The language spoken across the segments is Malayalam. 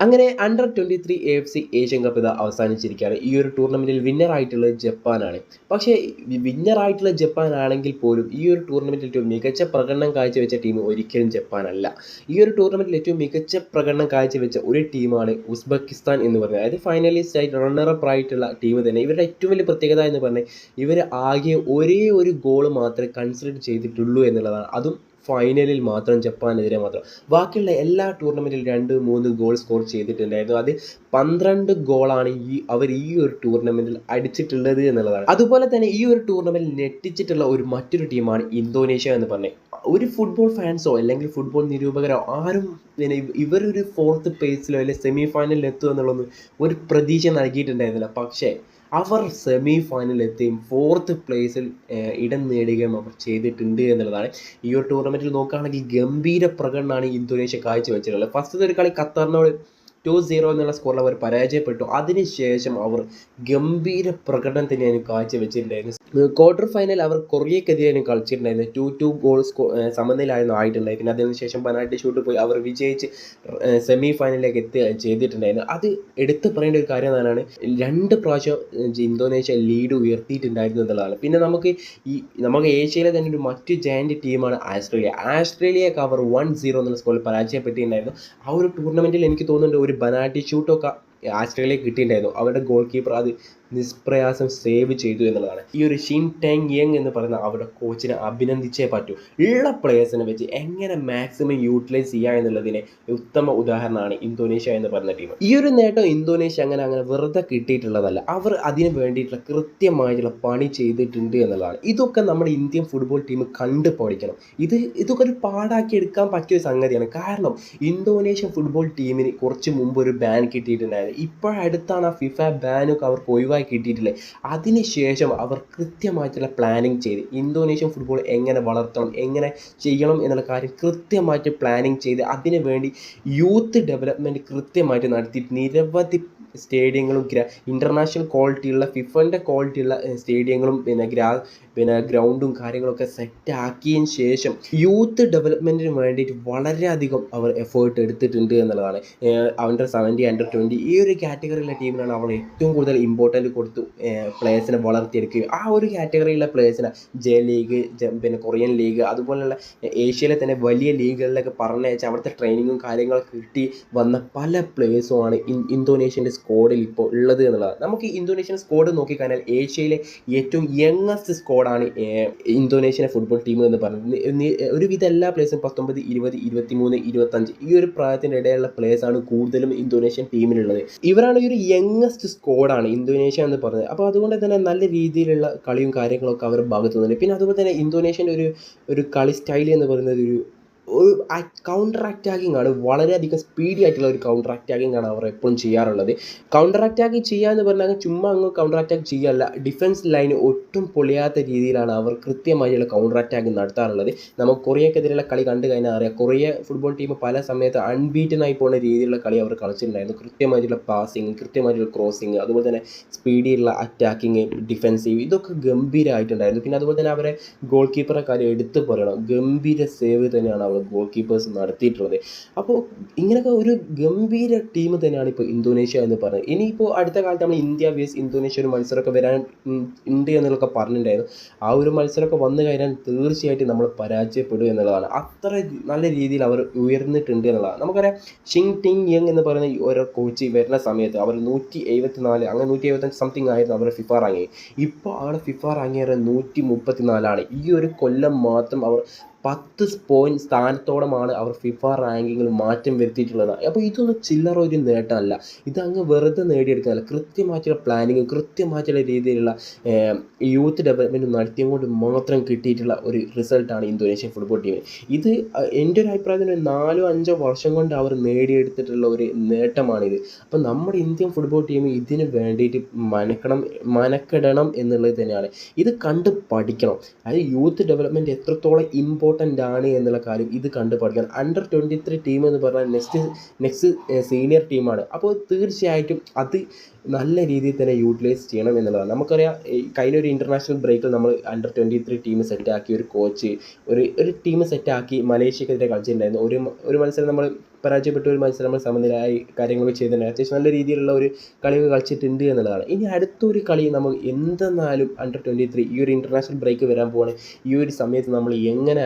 അങ്ങനെ under twenty three A F C Asian cup ഇത് അവസാനിച്ചിരിക്കുകയാണ്. ഈ ഒരു ടൂർണമെന്റിൽ വിന്നർ ജപ്പാനാണ്. പക്ഷേ വിന്നർ ആയിട്ടുള്ള ജപ്പാൻ ആണെങ്കിൽ പോലും ഈ ഒരു ടൂർണമെന്റിൽ ഏറ്റവും മികച്ച പ്രകടനം കാഴ്ചവെച്ച ടീം ഒരിക്കലും ജപ്പാനല്ല. ഈ ഒരു ടൂർണമെന്റിൽ ഏറ്റവും മികച്ച പ്രകടനം കാഴ്ചവെച്ച ഒരു ടീമാണ് ഉസ്ബെക്കിസ്ഥാൻ എന്ന് പറയുന്നത്. അതായത് ഫൈനലിസ്റ്റ് ആയിട്ട് റണ്ണറപ്പ് ആയിട്ടുള്ള ടീം തന്നെ. ഇവരുടെ ഏറ്റവും വലിയ പ്രത്യേകത എന്ന് പറഞ്ഞാൽ ഇവർ ആകെ ഒരേ ഒരു ഗോൾ മാത്രമേ കൺസിഡർ ചെയ്തിട്ടുള്ളൂ എന്നുള്ളതാണ്. അതും ഫൈനലിൽ മാത്രം ജപ്പാനെതിരെ മാത്രം. ബാക്കിയുള്ള എല്ലാ ടൂർണമെന്റിലും രണ്ട് മൂന്ന് ഗോൾ സ്കോർ ചെയ്തിട്ടുണ്ടായിരുന്നു. അത് പന്ത്രണ്ട് ഗോളാണ് ഈ അവർ ഈ ഒരു ടൂർണമെന്റിൽ അടിച്ചിട്ടുള്ളത് എന്നുള്ളതാണ്. അതുപോലെ തന്നെ ഈ ഒരു ടൂർണമെന്റിൽ ഞെട്ടിച്ചിട്ടുള്ള ഒരു മറ്റൊരു ടീമാണ് ഇന്തോനേഷ്യ എന്ന് പറഞ്ഞത് ഒരു ഫുട്ബോൾ ഫാൻസോ അല്ലെങ്കിൽ ഫുട്ബോൾ നിരൂപകരോ ആരും പിന്നെ ഇവ- ഇവരൊരു ഫോർത്ത് പ്ലേസിലോ അല്ലെങ്കിൽ സെമി ഫൈനലിൽ എത്തുക എന്നുള്ളതൊന്നും ഒരു പ്രതീക്ഷ നൽകിയിട്ടുണ്ടായിരുന്നില്ല. പക്ഷേ അവർ സെമി ഫൈനൽ എത്തുകയും ഫോർത്ത് പ്ലേസിൽ ഇടം നേടുകയും അവർ ചെയ്തിട്ടുണ്ട് എന്നുള്ളതാണ്. ഈ ഒരു ടൂർണമെന്റിൽ നോക്കുകയാണെങ്കിൽ ഗംഭീര പ്രകടനമാണ് ഇന്തോനേഷ്യ കാഴ്ചവെച്ചിട്ടുള്ളത്. ഫസ്റ്റത്തെ ഒരു കളി ഖത്തറിനോട് ടു സീറോ എന്നുള്ള സ്കോറിൽ അവർ പരാജയപ്പെട്ടു. അതിനുശേഷം അവർ ഗംഭീര പ്രകടനം തന്നെയാണ് കാഴ്ചവെച്ചിട്ടുണ്ടായിരുന്നു ക്വാർട്ടർ ഫൈനൽ അവർ കൊറിയക്കെതിരെയാണ് കളിച്ചിട്ടുണ്ടായിരുന്നത്. ടു ടു ഗോൾ സ്കോ സമനിലായിരുന്നു പിന്നെ അതിനുശേഷം പെനാൽറ്റി ഷൂട്ട് പോയി. അവർ വിജയിച്ച് സെമി ഫൈനലിലേക്ക് എത്തുക ചെയ്തിട്ടുണ്ടായിരുന്നു. അത് എടുത്തു പറയേണ്ട ഒരു കാര്യം എന്നാണ് രണ്ട് പ്രാവശ്യം ഇന്തോനേഷ്യ ലീഡ് ഉയർത്തിയിട്ടുണ്ടായിരുന്നു എന്നുള്ളതാണ്. പിന്നെ നമുക്ക് ഈ നമുക്ക് ഏഷ്യയിലെ തന്നെ ഒരു മറ്റു ജയന്റ് ടീമാണ് ആസ്ട്രേലിയ. ആസ്ട്രേലിയക്ക് അവർ വൺ സീറോ എന്നുള്ള സ്കോറിൽ പരാജയപ്പെട്ടിട്ടുണ്ടായിരുന്നു. ആ ഒരു ടൂർണമെന്റിൽ എനിക്ക് തോന്നുന്നുണ്ട് ഒരു ബനാറ്റി ഷൂട്ടൊക്കെ ആസ്ട്രേലിയ കിട്ടിയിട്ടുണ്ടായിരുന്നു. അവരുടെ ഗോൾ കീപ്പർ അത് നിഷ്പ്രയാസം സേവ് ചെയ്തു എന്നുള്ളതാണ്. ഈ ഒരു ഷിൻ ടാങ് യങ് എന്ന് പറയുന്ന അവരുടെ കോച്ചിനെ അഭിനന്ദിച്ചേ പറ്റൂ. ഉള്ള പ്ലേയേഴ്സിനെ വെച്ച് എങ്ങനെ മാക്സിമം യൂട്ടിലൈസ് ചെയ്യുക എന്നുള്ളതിന് ഉത്തമ ഉദാഹരണമാണ് ഇന്തോനേഷ്യ എന്ന് പറയുന്ന ടീം ഈ ഒരു നേട്ടം ഇന്തോനേഷ്യ അങ്ങനെ അങ്ങനെ വെറുതെ കിട്ടിയിട്ടുള്ളതല്ല. അവർ അതിന് വേണ്ടിയിട്ടുള്ള കൃത്യമായിട്ടുള്ള പണി ചെയ്തിട്ടുണ്ട് എന്നുള്ളതാണ്. ഇതൊക്കെ നമ്മുടെ ഇന്ത്യൻ ഫുട്ബോൾ ടീം കണ്ടു പഠിക്കണം. ഇത് ഇതൊക്കെ ഒരു പാടാക്കി എടുക്കാൻ പറ്റിയ സംഗതിയാണ്. കാരണം ഇന്തോനേഷ്യൻ ഫുട്ബോൾ ടീമിന് കുറച്ച് മുമ്പ് ഒരു ബാൻ കിട്ടിയിട്ടുണ്ടായിരുന്നു. ഇപ്പോഴടുത്താണ് ആ ഫിഫ ബാനൊക്കെ അവർക്ക് ഒഴിവാക്കി കിട്ടിയിട്ടില്ലേ. അതിനുശേഷം അവർ കൃത്യമായിട്ടുള്ള പ്ലാനിങ് ചെയ്ത് ഇന്തോനേഷ്യൻ ഫുട്ബോൾ എങ്ങനെ വളർത്തണം എങ്ങനെ ചെയ്യണം എന്നുള്ള കാര്യം കൃത്യമായിട്ട് പ്ലാനിങ് ചെയ്ത് അതിനു വേണ്ടി യൂത്ത് ഡെവലപ്മെന്റ് കൃത്യമായിട്ട് നടത്തി നിരവധി സ്റ്റേഡിയങ്ങളും ഇന്റർനാഷണൽ ക്വാളിറ്റിയുള്ള ഫിഫന്റെ ക്വാളിറ്റിയുള്ള സ്റ്റേഡിയങ്ങളും പിന്നെ ഗ്രാ പിന്നെ ഗ്രൗണ്ടും കാര്യങ്ങളൊക്കെ സെറ്റ് ആക്കിയതിന് ശേഷം യൂത്ത് ഡെവലപ്മെന്റിന് വേണ്ടിയിട്ട് വളരെയധികം അവർ എഫേർട്ട് എടുത്തിട്ടുണ്ട് എന്നുള്ളതാണ്. അണ്ടർ സെവന്റി അണ്ടർ ട്വന്റി ഈ ഒരു കാറ്റഗറിയിലെ ടീമിനാണ് അവർ ഏറ്റവും കൂടുതൽ ഇമ്പോർട്ടന്റ് കൊടുത്തു പ്ലേയേഴ്സിനെ വളർത്തിയെടുക്കുകയും. ആ ഒരു കാറ്റഗറിയിലെ പ്ലേയേഴ്സിനെ ജെ ലീഗ് പിന്നെ കൊറിയൻ ലീഗ് അതുപോലെയുള്ള ഏഷ്യയിലെ തന്നെ വലിയ ലീഗുകളിലൊക്കെ പറഞ്ഞയച്ച് അവിടുത്തെ ട്രെയിനിങ്ങും കാര്യങ്ങളൊക്കെ കിട്ടി വന്ന പല പ്ലേയേഴ്സുമാണ് ഇന്തോനേഷ്യന്റെ സ്ക്വാഡിൽ ഇപ്പോൾ ഉള്ളത് എന്നുള്ളതാണ്. നമുക്ക് ഇന്തോനേഷ്യൻ സ്കോഡ് നോക്കിക്കഴിഞ്ഞാൽ ഏഷ്യയിലെ ഏറ്റവും യങ്ങസ്റ്റ് സ്ക്വാഡാണ് ഇന്തോനേഷ്യൻ ഫുട്ബോൾ ടീം എന്ന് പറയുന്നത്. ഒരുവിധ എല്ലാ പ്ലേസും പത്തൊമ്പത് ഇരുപത് ഇരുപത്തി മൂന്ന് ഇരുപത്തഞ്ച് ഈ ഒരു പ്രായത്തിന്റെ ഇടയിലുള്ള പ്ലേയേഴ്സാണ് കൂടുതലും ഇന്തോനേഷ്യൻ ടീമിലുള്ളത് ഇവരാണ് ഈ ഒരു യങ്ങസ്റ്റ് സ്ക്വാഡാണ് ഇന്തോനേഷ്യ എന്ന് പറയുന്നത്. അപ്പോൾ അതുകൊണ്ട് തന്നെ നല്ല രീതിയിലുള്ള കളിയും കാര്യങ്ങളൊക്കെ അവർ ഭാഗത്തു നിന്നുണ്ട് പിന്നെ അതുപോലെ തന്നെ ഇന്തോനേഷ്യന്റെ ഒരു ഒരു കളി സ്റ്റൈൽ എന്ന് പറയുന്നത് ഒരു ഒരു കൗണ്ടർ അറ്റാക്കിംഗ് ആണ് വളരെയധികം സ്പീഡി ആയിട്ടുള്ള ഒരു കൗണ്ടർ അറ്റാക്കിംഗ് ആണ് അവർ എപ്പോഴും ചെയ്യാറുള്ളത്. കൗണ്ടർ അറ്റാക്ക് ചെയ്യുക എന്ന് പറഞ്ഞാൽ ചുമ്മാ അങ്ങ് കൗണ്ടർ അറ്റാക്ക് ചെയ്യാനല്ല ഡിഫൻസ് ലൈൻ ഒട്ടും പൊളിയാത്ത രീതിയിലാണ് അവർ കൃത്യമായിട്ടുള്ള കൗണ്ടർ അറ്റാക്ക് നടത്താറുള്ളത്. നമുക്ക് കൊറിയക്കെതിരെയുള്ള കളി കണ്ടു കഴിഞ്ഞാൽ അറിയാം. കൊറിയ ഫുട്ബോൾ ടീം പല സമയത്ത് അൺബീറ്റൻ ആയി പോകുന്ന രീതിയിലുള്ള കളി അവർ കളിച്ചിട്ടുണ്ടായിരുന്നു. കൃത്യമായിട്ടുള്ള പാസിങ് കൃത്യമായിട്ടുള്ള ക്രോസിങ് അതുപോലെ തന്നെ സ്പീഡിയുള്ള അറ്റാക്കിങ് ഡിഫൻസീവ് ഇതൊക്കെ ഗംഭീരമായിട്ടുണ്ടായിരുന്നു പിന്നെ അതുപോലെ തന്നെ അവരെ ഗോൾ കീപ്പറെ കാര്യം എടുത്തു പറയണം. ഗംഭീര സേവ് തന്നെയാണ് അവർ ഗോൾ കീപ്പേഴ്സ് നടത്തിയിട്ടുള്ളത്. അപ്പോൾ ഇങ്ങനെയൊക്കെ ഒരു ഗംഭീര ടീം തന്നെയാണ് ഇപ്പോൾ ഇന്തോനേഷ്യ എന്ന് പറയുന്നത് ഇനിയിപ്പോൾ അടുത്ത കാലത്ത് നമ്മൾ ഇന്ത്യ വേസ് ഇന്തോനേഷ്യ ഒരു മത്സരമൊക്കെ വരാൻ ഉണ്ട് എന്നുള്ളതൊക്കെ പറഞ്ഞിട്ടുണ്ടായിരുന്നു. ആ ഒരു മത്സരമൊക്കെ വന്നു കഴിഞ്ഞാൽ തീർച്ചയായിട്ടും നമ്മൾ പരാജയപ്പെടും എന്നുള്ളതാണ്. അത്ര നല്ല രീതിയിൽ അവർ ഉയർന്നിട്ടുണ്ട് എന്നുള്ളതാണ്. നമുക്കറിയാം ഷിങ് ടിങ് യങ് എന്ന് പറയുന്ന ഓരോ കോച്ച് വരുന്ന സമയത്ത് അവർ നൂറ്റി എഴുപത്തി നാല് അങ്ങനെ നൂറ്റി എഴുപത്തഞ്ച് സംതിങ് ആയിരുന്നു അവരുടെ ഫിഫ റാങ്ക് ഇപ്പോൾ അവിടെ ഫിഫ റാങ്ക് നൂറ്റി മുപ്പത്തി നാലാണ് ഈ ഒരു കൊല്ലം മാത്രം അവർ പത്ത് പോയിന്റ് സ്ഥാനത്തോളമാണ് അവർ ഫിഫ റാങ്കിങ്ങിൽ മാറ്റം വരുത്തിയിട്ടുള്ളത്. അപ്പോൾ ഇതൊന്നും ചില്ലറ ഒരു നേട്ടമല്ല. ഇതങ്ങ് വെറുതെ നേടിയെടുക്കാനല്ല കൃത്യമായിട്ടുള്ള പ്ലാനിങ് കൃത്യമായിട്ടുള്ള രീതിയിലുള്ള യൂത്ത് ഡെവലപ്മെന്റ് നടത്തിയും കൊണ്ട് മാത്രം കിട്ടിയിട്ടുള്ള ഒരു റിസൾട്ടാണ് ഇന്തോനേഷ്യൻ ഫുട്ബോൾ ടീമിന് ഇത് എന്റെ ഒരു അഭിപ്രായത്തിൽ നാലോ അഞ്ചോ വർഷം കൊണ്ട് അവർ നേടിയെടുത്തിട്ടുള്ള ഒരു നേട്ടമാണിത്. അപ്പോൾ നമ്മുടെ ഇന്ത്യൻ ഫുട്ബോൾ ടീം ഇതിന് വേണ്ടിയിട്ട് മനക്കണം മനക്കെടണം എന്നുള്ളത് തന്നെയാണ്. ഇത് കണ്ട് പഠിക്കണം. അതായത് യൂത്ത് ഡെവലപ്മെന്റ് എത്രത്തോളം ഇമ്പോർട്ടന്റ് ആണ് എന്നുള്ള കാര്യം ഇത് കണ്ടു പഠിക്കണം അണ്ടർ ട്വന്റി ത്രീ ടീം എന്ന് പറഞ്ഞാൽ നെക്സ്റ്റ് നെക്സ്റ്റ് സീനിയർ ടീമാണ് അപ്പോൾ തീർച്ചയായിട്ടും അത് നല്ല രീതിയിൽ തന്നെ യൂട്ടിലൈസ് ചെയ്യണം എന്നുള്ളതാണ്. നമുക്കറിയാം കഴിഞ്ഞ ഒരു ഇന്റർനാഷണൽ ബ്രേക്കിൽ നമ്മൾ അണ്ടർ ട്വന്റി ത്രീ ടീം സെറ്റാക്കി ഒരു കോച്ച് ഒരു ഒരു ടീം സെറ്റാക്കി മലേഷ്യക്കെതിരെ കളിച്ചിട്ടുണ്ടായിരുന്നു. ഒരു ഒരു മത്സരം നമ്മൾ പരാജയപ്പെട്ട ഒരു മത്സരം സമനിലയായി കാര്യങ്ങളൊക്കെ ചെയ്തിട്ടുണ്ട്. അത്യാവശ്യം നല്ല രീതിയിലുള്ള ഒരു കളിയൊക്കെ കളിച്ചിട്ടുണ്ട് എന്നുള്ളതാണ്. ഇനി അടുത്തൊരു കളി നമുക്ക് എന്തെന്നാലും അണ്ടർ ട്വന്റി ത്രീ ഈ ഒരു ഇന്റർനാഷണൽ ബ്രേക്ക് വരാൻ പോവാണ്. ഈ ഒരു സമയത്ത് നമ്മൾ എങ്ങനെ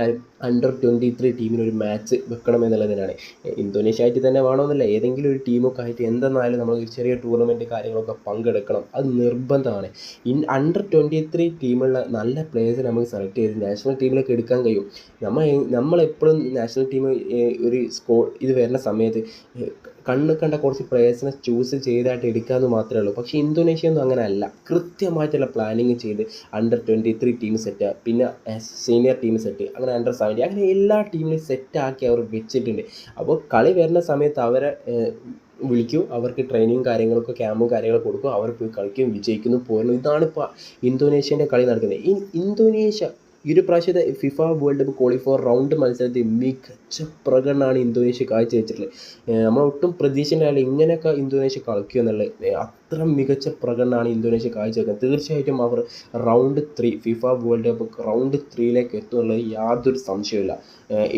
അണ്ടർ ട്വന്റി ത്രീ ടീമിന് ഒരു മാച്ച് വെക്കണം എന്നുള്ളതിനാണ്. ഇന്തോനേഷ്യ ആയിട്ട് തന്നെ വേണമെന്നില്ല. ഏതെങ്കിലും ഒരു ടീമൊക്കെ ആയിട്ട് എന്തെന്നാലും നമ്മൾ ചെറിയ ടൂർണമെന്റ് കാര്യങ്ങളൊക്കെ പങ്കെടുക്കണം. അത് നിർബന്ധമാണ്. ഇൻ അണ്ടർ ട്വന്റി ത്രീ ടീമുള്ള നല്ല പ്ലേയേഴ്സിനെ നമുക്ക് സെലക്ട് ചെയ്ത് നാഷണൽ ടീമിലേക്ക് എടുക്കാൻ കഴിയും. നമ്മൾ നമ്മളെപ്പോഴും നാഷണൽ ടീം ഒരു സ്കോ ഇത് വരുന്ന സമയത്ത് കണ്ണ് കണ്ട കുറച്ച് പ്ലേയേഴ്സിനെ ചൂസ് ചെയ്തായിട്ട് എടുക്കാമെന്ന് മാത്രമേ ഉള്ളൂ. പക്ഷേ ഇന്തോനേഷ്യ ഒന്നും അങ്ങനെ അല്ല കൃത്യമായിട്ടുള്ള പ്ലാനിങ് ചെയ്ത് under twenty three team set പിന്നെ സീനിയർ ടീം സെറ്റ് അങ്ങനെ അണ്ടർ സെവന്റി അങ്ങനെ എല്ലാ ടീമിലും സെറ്റാക്കി അവർ വെച്ചിട്ടുണ്ട്. അപ്പോൾ കളി വരുന്ന സമയത്ത് അവരെ വിളിക്കും. അവർക്ക് ട്രെയിനിങ് കാര്യങ്ങളൊക്കെ ക്യാമ്പും കാര്യങ്ങളും കൊടുക്കും. അവർ പോയി കളിക്കും വിജയിക്കുന്നു പോരുന്നു. ഇതാണ് ഇപ്പോൾ ഇന്തോനേഷ്യന്റെ കളി നടക്കുന്നത്. ഇന്തോനേഷ്യ ഈ ഒരു പ്രാവശ്യത്തെ FIFA world cup qualifier round മത്സരത്തിൽ മികച്ച പ്രകടനമാണ് ഇന്തോനേഷ്യ കാഴ്ചവെച്ചിട്ടുള്ളത്. നമ്മൾ ഒട്ടും പ്രതീക്ഷയിലല്ല ഇങ്ങനെയൊക്കെ ഇന്തോനേഷ്യ കളിക്കും എന്നുള്ളത് അത്ര മികച്ച പ്രകടനമാണ് ഇന്തോനേഷ്യ കാഴ്ചവെക്കുന്നത്. തീർച്ചയായിട്ടും അവർ round three FIFA world cup round ത്രീയിലേക്ക് എത്തുമെന്നുള്ളത് യാതൊരു സംശയമില്ല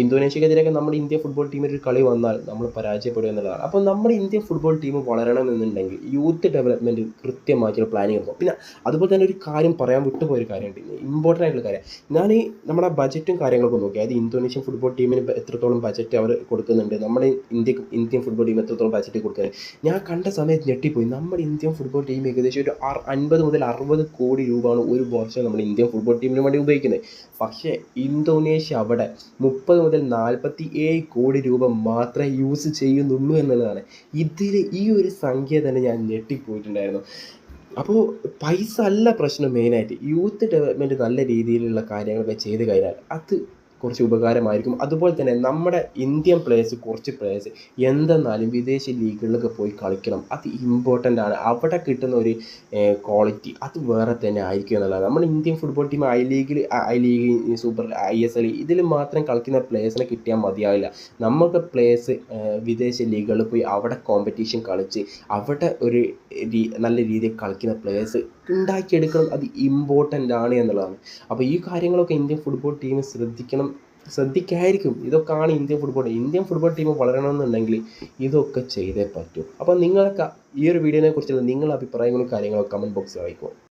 ഇന്തോനേഷ്യക്കെതിരെയൊക്കെ നമ്മുടെ ഇന്ത്യ ഫുട്ബോൾ ടീമിൽ ഒരു കളി വന്നാൽ നമ്മൾ പരാജയപ്പെടും എന്നുള്ളതാണ്. അപ്പോൾ നമ്മുടെ ഇന്ത്യ ഫുട്ബോൾ ടീം വളരണമെന്നുണ്ടെങ്കിൽ യൂത്ത് ഡെവലപ്മെന്റ് കൃത്യമായിട്ടുള്ള പ്ലാനിങ് എടുക്കും പിന്നെ അതുപോലെ തന്നെ ഒരു കാര്യം പറയാൻ വിട്ടുപോയൊരു കാര്യമുണ്ട്. ഇമ്പോർട്ടന്റ് ആയിട്ടുള്ള കാര്യം. ഞാൻ ഈ നമ്മുടെ ബജറ്റും കാര്യങ്ങളൊക്കെ നോക്കി. അതായത് ഇന്തോനേഷ്യൻ ഫുട്ബോൾ ടീമിന് എത്രത്തോളം ബജറ്റ് അവർ കൊടുക്കുന്നുണ്ട്. നമ്മുടെ ഇന്ത്യ ഇന്ത്യൻ ഫുട്ബോൾ ടീം എത്രത്തോളം ബജറ്റ് കൊടുക്കുന്നത് ഞാൻ കണ്ട സമയത്ത് ഞെട്ടിപ്പോയി. നമ്മുടെ ഇന്ത്യൻ ഫുട്ബോൾ ടീം ഏകദേശം ഒരു അൻപത് മുതൽ അറുപത് കോടി രൂപയാണ് ഒരു വർഷം നമ്മൾ ഇന്ത്യൻ ഫുട്ബോൾ ടീമിന് വേണ്ടി ഉപയോഗിക്കുന്നത്. പക്ഷേ ഇന്തോനേഷ്യ അവിടെ മുപ്പത് മുതൽ നാൽപ്പത്തി ഏഴ് കോടി രൂപ മാത്രമേ യൂസ് ചെയ്യുന്നുള്ളൂ എന്നുള്ളതാണ്. ഇതിൽ ഈ ഒരു സംഖ്യ തന്നെ ഞാൻ ഞെട്ടിപ്പോയിട്ടുണ്ടായിരുന്നു. അപ്പോൾ പൈസ അല്ല പ്രശ്നം മെയിനായിട്ട് യൂത്ത് ഡെവലപ്മെന്റ് നല്ല രീതിയിലുള്ള കാര്യങ്ങളൊക്കെ ചെയ്ത് കഴിഞ്ഞാൽ അത് കുറച്ച് ഉപകാരമായിരിക്കും. അതുപോലെ തന്നെ നമ്മുടെ ഇന്ത്യൻ പ്ലേയേഴ്സ് കുറച്ച് പ്ലേയേഴ്സ് എന്തെന്നാലും വിദേശ ലീഗുകളിലൊക്കെ പോയി കളിക്കണം. അത് ഇമ്പോർട്ടന്റ് ആണ്. അവിടെ കിട്ടുന്ന ഒരു ക്വാളിറ്റി അത് വേറെ തന്നെ ആയിരിക്കും എന്നുള്ളതാണ്. നമ്മുടെ ഇന്ത്യൻ ഫുട്ബോൾ ടീം ഐ ലീഗിൽ I league super I S L ഇതിൽ മാത്രം കളിക്കുന്ന പ്ലേയേഴ്സിനെ കിട്ടിയാൽ മതിയാവില്ല. നമുക്ക് പ്ലേയേഴ്സ് വിദേശ ലീഗുകളിൽ പോയി അവിടെ കോമ്പറ്റീഷൻ കളിച്ച് അവിടെ ഒരു നല്ല രീതിയിൽ കളിക്കുന്ന പ്ലേയേഴ്സ് ഉണ്ടാക്കിയെടുക്കണം അത് ഇമ്പോർട്ടന്റ് ആണ് എന്നുള്ളതാണ്. അപ്പോൾ ഈ കാര്യങ്ങളൊക്കെ ഇന്ത്യൻ ഫുട്ബോൾ ടീം ശ്രദ്ധിക്കണം ശ്രദ്ധിക്കായിരിക്കും. ഇതൊക്കെയാണ് Indian football Indian football team വളരണമെന്നുണ്ടെങ്കിൽ ഇതൊക്കെ ചെയ്തേ പറ്റൂ. അപ്പോൾ നിങ്ങളൊക്കെ ഈ ഒരു വീഡിയോനെ കുറിച്ചുള്ള നിങ്ങളുടെ അഭിപ്രായങ്ങളും കാര്യങ്ങളും കമന്റ് ബോക്സിൽ അയക്കും